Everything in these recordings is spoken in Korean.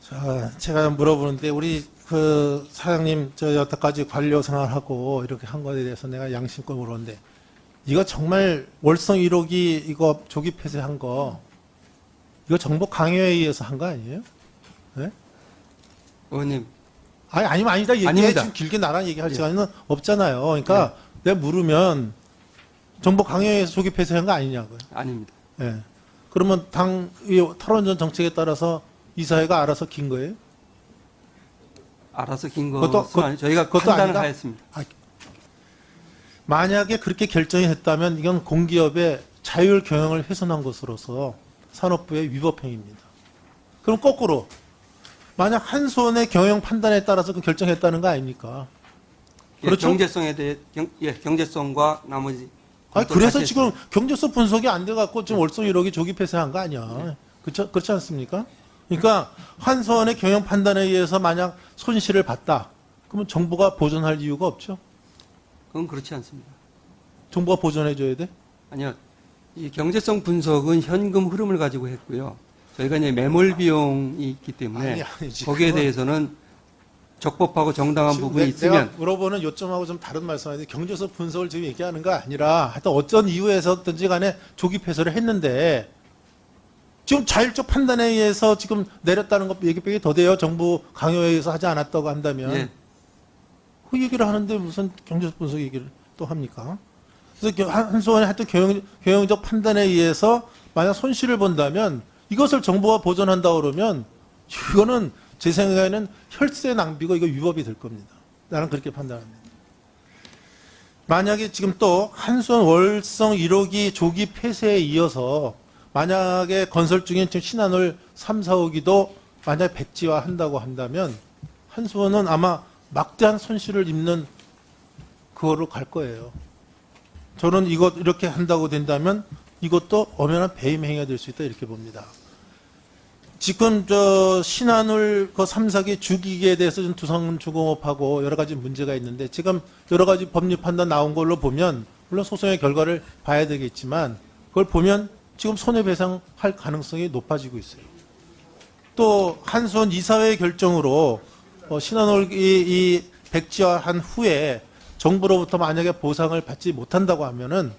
자, 제가 물어보는데 우리 그 사장님 저 여태까지 관료 생활하고 이렇게 한 거에 대해서 내가 양심껏 물었는데 이거 정말 월성 1호기 이거 조기 폐쇄한 거 이거 정보 강요에 의해서 한 거 아니에요? 의원님, 아니 아니면 아니다 얘기해 아닙니다. 지금 길게 나랑 얘기할 예. 시간은 없잖아요. 그러니까 내가 물으면 정보 강요에 의해서 조기 폐쇄한 거 아니냐고요. 아닙니다. 예. 그러면 당이 탈원전 정책에 따라서 이사회가 알아서 긴 거예요? 알아서 긴 그것도- 것은 아니 저희가 그것도 판단을 아니다? 하였습니다. 만약에 그렇게 결정이 했다면 이건 공기업의 자율 경영을 훼손한 것으로서 산업부의 위법 행위입니다. 그럼 거꾸로 만약 한 손의 경영 판단에 따라서 그 결정했다는 거 아닙니까? 예, 그렇죠? 경제성에 대해 경, 예, 경제성과 나머지 아니 검토를 그래서 다시 지금. 경제성 분석이 안 돼 갖고 지금 월성 1억이 조기 폐쇄한 거 아니야. 그렇죠? 그렇지 않습니까? 그러니까 한선의 경영 판단에 의해서 만약 손실을 봤다. 그러면 정부가 보존할 이유가 없죠. 그건 그렇지 않습니다. 정부가 보존해 줘야 돼. 아니요. 이 경제성 분석은 현금 흐름을 가지고 했고요. 저희가 이제 매몰 비용이 있기 때문에 아니, 아니, 지금 거기에 그건- 대해서는 적법하고 정당한 지금 부분이 내- 있으면 내가 물어보는 요점하고 좀 다른 말씀인데 경제적 분석을 지금 얘기하는 거 아니라 하여튼 어떤 이유에서든지 간에 조기 폐쇄를 했는데 지금 자율적 판단에 의해서 지금 내렸다는 것 얘기밖에 더 돼요. 정부 강요에 의해서 하지 않았다고 한다면 예, 그 얘기를 하는데 무슨 경제적 분석 얘기를 또 합니까? 그래서 겨- 한- 한수원의 하여튼 경영, 경영적 판단에 의해서 만약 손실을 본다면 이것을 정부가 보존한다 그러면 이거는 제 생각에는 혈세 낭비고 이거 위법이 될 겁니다. 나는 그렇게 판단합니다. 만약에 지금 또 한수원 월성 1호기 조기 폐쇄에 이어서 만약에 건설 중인 지금 신한울 3, 4호기도 만약 백지화 한다고 한다면 한수원은 아마 막대한 손실을 입는 그거로 갈 거예요. 저는 이것 이렇게 한다고 된다면 이것도 엄연한 배임 행위가 될 수 있다 이렇게 봅니다. 지금 저 신한울 그 3, 4기 주기계에 대해서 좀 두성주공업하고 여러 가지 문제가 있는데 지금 여러 가지 법리 판단 나온 걸로 보면 물론 소송의 결과를 봐야 되겠지만 그걸 보면 지금 손해배상할 가능성이 높아지고 있어요. 또 한수원 이사회 결정으로 어, 신한울 이, 이 백지화한 후에 정부로부터 만약에 보상을 받지 못한다고 하면은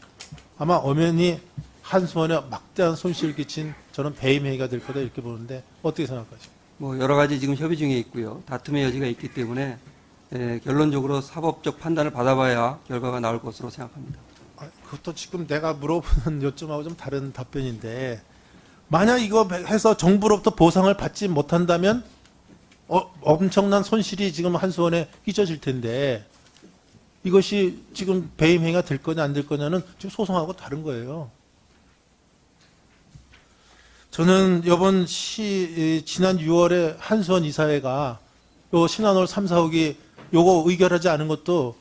아마 엄연히 한수원에 막대한 손실을 끼친 저는 배임 행위가 될 거다 이렇게 보는데 어떻게 생각하십니까? 뭐 여러 가지 지금 협의 중에 있고요. 다툼의 여지가 있기 때문에 예, 결론적으로 사법적 판단을 받아봐야 결과가 나올 것으로 생각합니다. 아, 그것도 지금 내가 물어보는 요점하고 좀 다른 답변인데 만약 이거 해서 정부로부터 보상을 받지 못한다면 어, 엄청난 손실이 지금 한수원에 끼쳐질 텐데 이것이 지금 배임 행위가 될 거냐 안 될 거냐는 지금 소송하고 다른 거예요. 저는 이번 시 이, 지난 6월에 한수원 이사회가 요 신한월 3, 4호기 요거 의결하지 않은 것도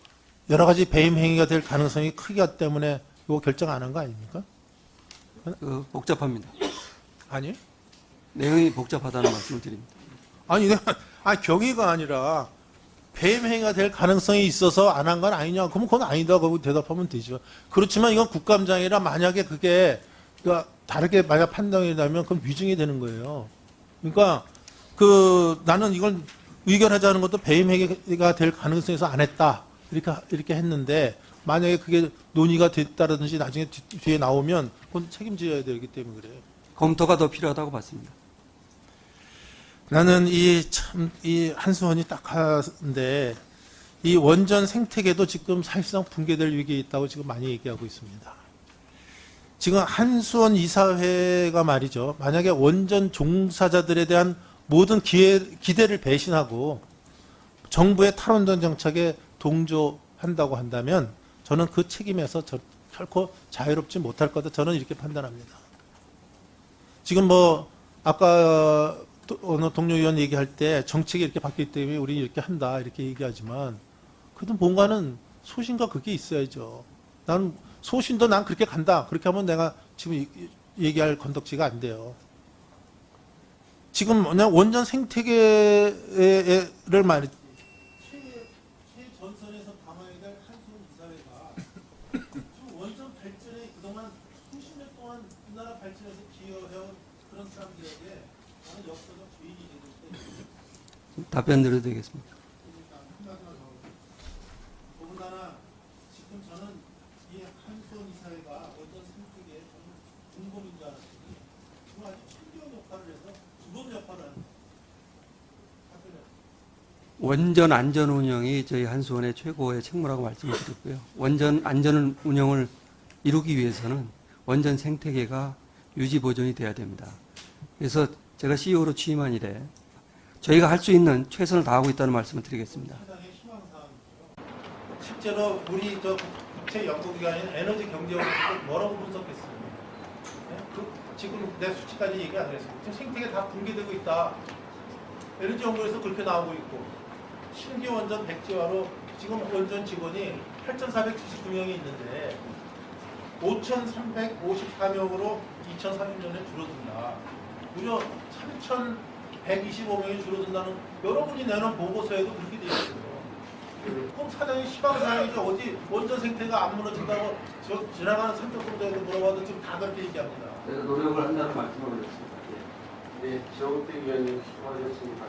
여러 가지 배임 행위가 될 가능성이 크기 때문에 이거 결정 안 한 거 아닙니까? 그 복잡합니다. 아니요. 내용이 복잡하다는 말씀을 드립니다. 아니, 내가, 아, 경위가 아니라 배임 행위가 될 가능성이 있어서 안 한 건 아니냐. 그러면 그건 아니다. 고 대답하면 되죠. 그렇지만 이건 국감장이라 만약에 그게 그러니까 다르게 만약 판단이 나면 그건 위증이 되는 거예요. 그러니까 그 나는 이걸 의결하자는 것도 배임 행위가 될 가능성에서 안 했다. 이렇게 이렇게 했는데 만약에 그게 논의가 됐다든지 나중에 뒤, 뒤에 나오면 그건 책임져야 되기 때문에 그래요. 검토가 더 필요하다고 봤습니다. 나는 이 참 이 한수원이 딱한데 이 원전 생태계도 지금 사실상 붕괴될 위기에 있다고 지금 많이 얘기하고 있습니다. 지금 한수원 이사회가 말이죠. 만약에 원전 종사자들에 대한 모든 기회, 기대를 배신하고 정부의 탈원전 정책에 동조한다고 한다면 저는 그 책임에서 저, 결코 자유롭지 못할 거다. 저는 이렇게 판단합니다. 지금 뭐 아까 또 어느 동료 의원 얘기할 때 정책이 이렇게 바뀌기 때문에 우리 이렇게 한다 이렇게 얘기하지만 그래도 뭔가는 소신과 그게 있어야죠. 나는 소신도 난 그렇게 간다. 그렇게 하면 내가 지금 얘기할 건덕지가 안 돼요. 지금 뭐냐 원전 생태계를 말 최전선에서 담아야 될 한수원 이사회가 지금 원전 발전에 그동안 수십 년 동안 우리나라 발전에서 기여해온 그런 사람들에게 나는 역사적 죄인이 되고 있다. 답변 드려도 되겠습니다. 더군다나 지금 저는 이 한수원 이사회가 원전 생태계에 공범인 줄 알았더니 정말 아주 천기형 역할을 해서 주범 역할을 하는 원전 안전 운영이 저희 한수원의 최고의 책무라고 말씀을 드렸고요. 원전 안전 운영을 이루기 위해서는 원전 생태계가 유지 보존이 돼야 됩니다. 그래서 제가 CEO로 취임한 이래 저희가 할 수 있는 최선을 다하고 있다는 말씀을 드리겠습니다. 실제로 우리 저 국제 연구기관인 에너지 경제연구소 뭐라고 분석했습니까? 네? 그 지금 내 수치까지 얘기 안 했습니다. 지금 생태계 다 붕괴되고 있다. 에너지 연구에서 그렇게 나오고 있고 신규 원전 백지화로 지금 원전 직원이 8,479명이 있는데 5,354명으로 2030년에 줄어든다. 무려 3,125명이 줄어든다는 여러분이 내는 보고서에도 그렇게 되어 있어요. 그럼 사장이 희망사항이죠. 어디 원전 생태가 안 무너진다고 저 지나가는 삼척동자에도 물어봐도 지금 다 그렇게 얘기합니다. 그래서 노력을 한다는 말씀을 드렸습니다. 네, 지영태 위원님 수고하셨습니다.